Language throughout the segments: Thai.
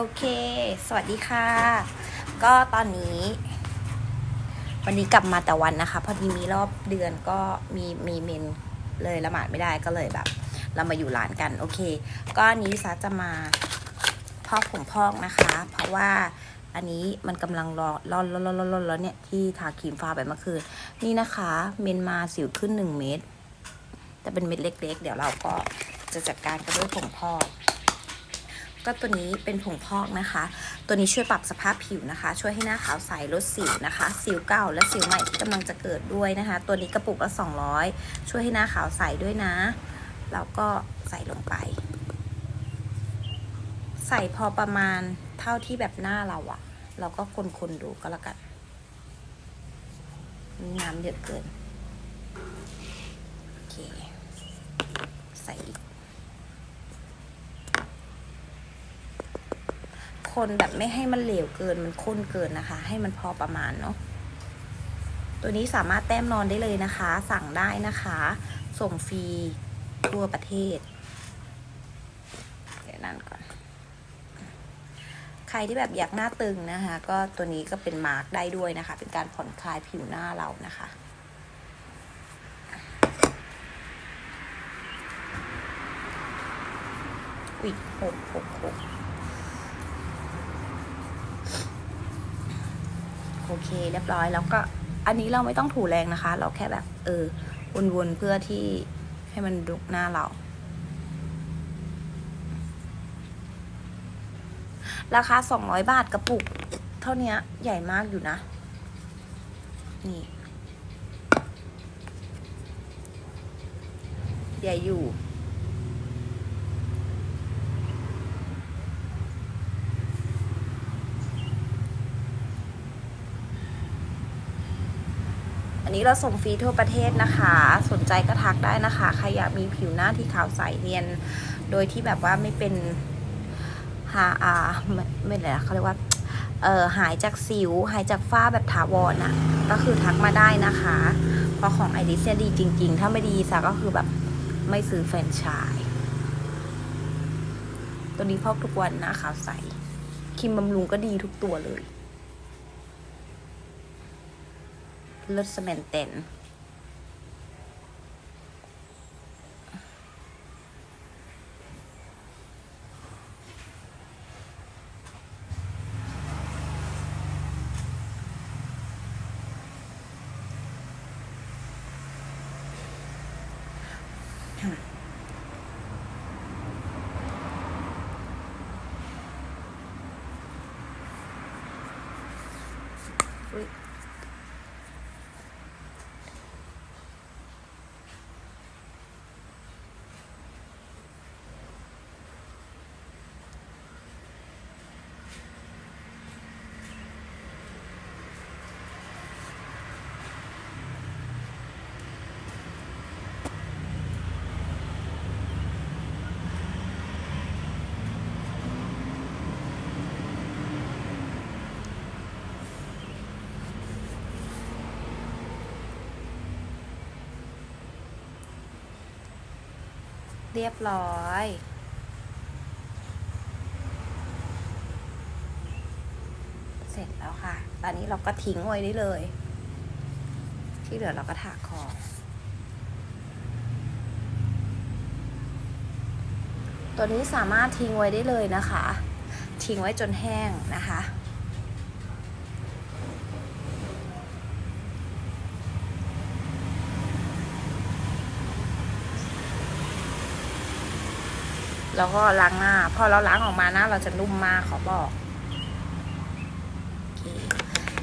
โอเค สวัสดีค่ะ ก็ตอนนี้ วันนี้กลับมาแต่วันนะคะ พอดีมีรอบเดือนก็มีมีเมนเลยละหมาดไม่ได้ก็เลยแบบ เรามาอยู่ร้านกันโอเค ก็อันนี้ซาจะมาพอกผมพอกนะคะ เพราะว่าอันนี้มันกำลังรอร้อนร้อนร้อนร้อนร้อนแล้วเนี่ยที่ทาครีมฟ้าไปเมื่อคืนนี่นะคะ เมนมาสิวขึ้นหนึ่งเม็ดแต่เป็นเม็ดเล็ก ๆ เดี๋ยวเราก็จะจัดการกันด้วยผงพอก ก็ตัวนี้เป็นผงพอกนะคะ ตัวนี้ช่วยปรับสภาพผิวนะคะ ช่วยให้หน้าขาวใสลดสิวนะคะ สิวเก่าและสิวใหม่ที่กำลังจะเกิดด้วยนะคะ ตัวนี้กระปุกละ 200 ช่วยให้หน้าขาวใสด้วยนะ แล้วก็ใส่ลงไป ใส่พอประมาณเท่าที่แบบหน้าเราอะเราก็คนๆดูก็แล้วกันน้ำเยอะเกิน โอเค ใส่อีก คนแบบไม่ให้มันเหลวเกินมันข้นเกินนะคะ ให้มันพอประมาณเนาะตัวนี้สามารถแต้มนอนได้เลยนะคะ สั่งได้นะคะ ส่งฟรีทั่วประเทศ เดี๋ยวนั่นก่อน ใครที่แบบอยากหน้าตึงนะคะ ก็ตัวนี้ก็เป็นมาร์กได้ด้วยนะคะ เป็นการผ่อนคลายผิวหน้าเรานะคะอุ๊ยหกหกหก โอเคเรียบร้อยแล้วก็อันนี้เราไม่ต้องถูแรงนะคะ เราแค่แบบเออวนๆเพื่อที่ให้มันดุกหน้าเรา ราคา 200 บาทกระปุก เท่านี้ใหญ่มากอยู่นะ นี่ ใหญ่อยู่ อันนี้เราส่งฟรีทั่วประเทศนะคะ สนใจก็ทักได้นะคะ ใครอยากมีผิวหน้าที่ขาวใสเนียน โดยที่แบบว่าไม่เป็นหาอ่าไม่ไม่เลยนะเขาเรียกว่าเออหายจากสิว หายจากฝ้าแบบถาวรอะ ก็คือทักมาได้นะคะ เพราะของไอริสเนี่ยดีจริง ๆ ถ้าไม่ดีซะก็คือแบบไม่ซื้อแฟรนไชส์ตัวนี้พอกทุกวันน้าขาวใสครีมบำรุงก็ดีทุกตัวเลย ลิศสแมนเต็นอุ๊ เรียบร้อย เสร็จแล้วค่ะ ตอนนี้เราก็ทิ้งไว้ได้เลย ที่เหลือเราก็ถากคอตัวนี้สามารถทิ้งไว้ได้เลยนะคะ ทิ้งไว้จนแห้งนะคะ แล้วก็ล้างหน้า พอเราล้างออกมาหน้าเราจะนุ่มมากขอบอกโอเค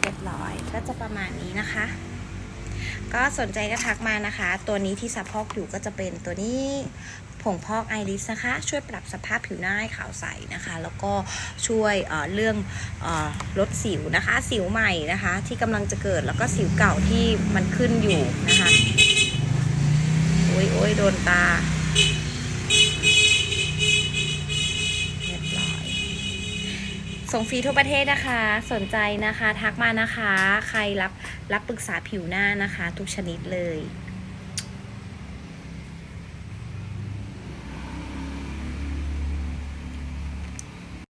เรียบร้อยก็จะประมาณนี้นะคะ ก็สนใจก็ทักมานะคะ ตัวนี้ที่ซับพอกอยู่ก็จะเป็นตัวนี้ผงพอกไอริสนะคะ ช่วยปรับสภาพผิวหน้าให้ขาวใสนะคะ แล้วก็ช่วยเเรื่องออลดสิวนะคะ สิวใหม่นะคะ ที่กำลังจะเกิดแล้วก็สิวเก่าที่มันขึ้นอยู่นะคะ โอ้ยโอ้ยโดนตา ส่งฟรีทั่วประเทศนะคะ สนใจนะคะ ทักมานะคะ ใครรับรับปรึกษาผิวหน้านะคะ ทุกชนิดเลย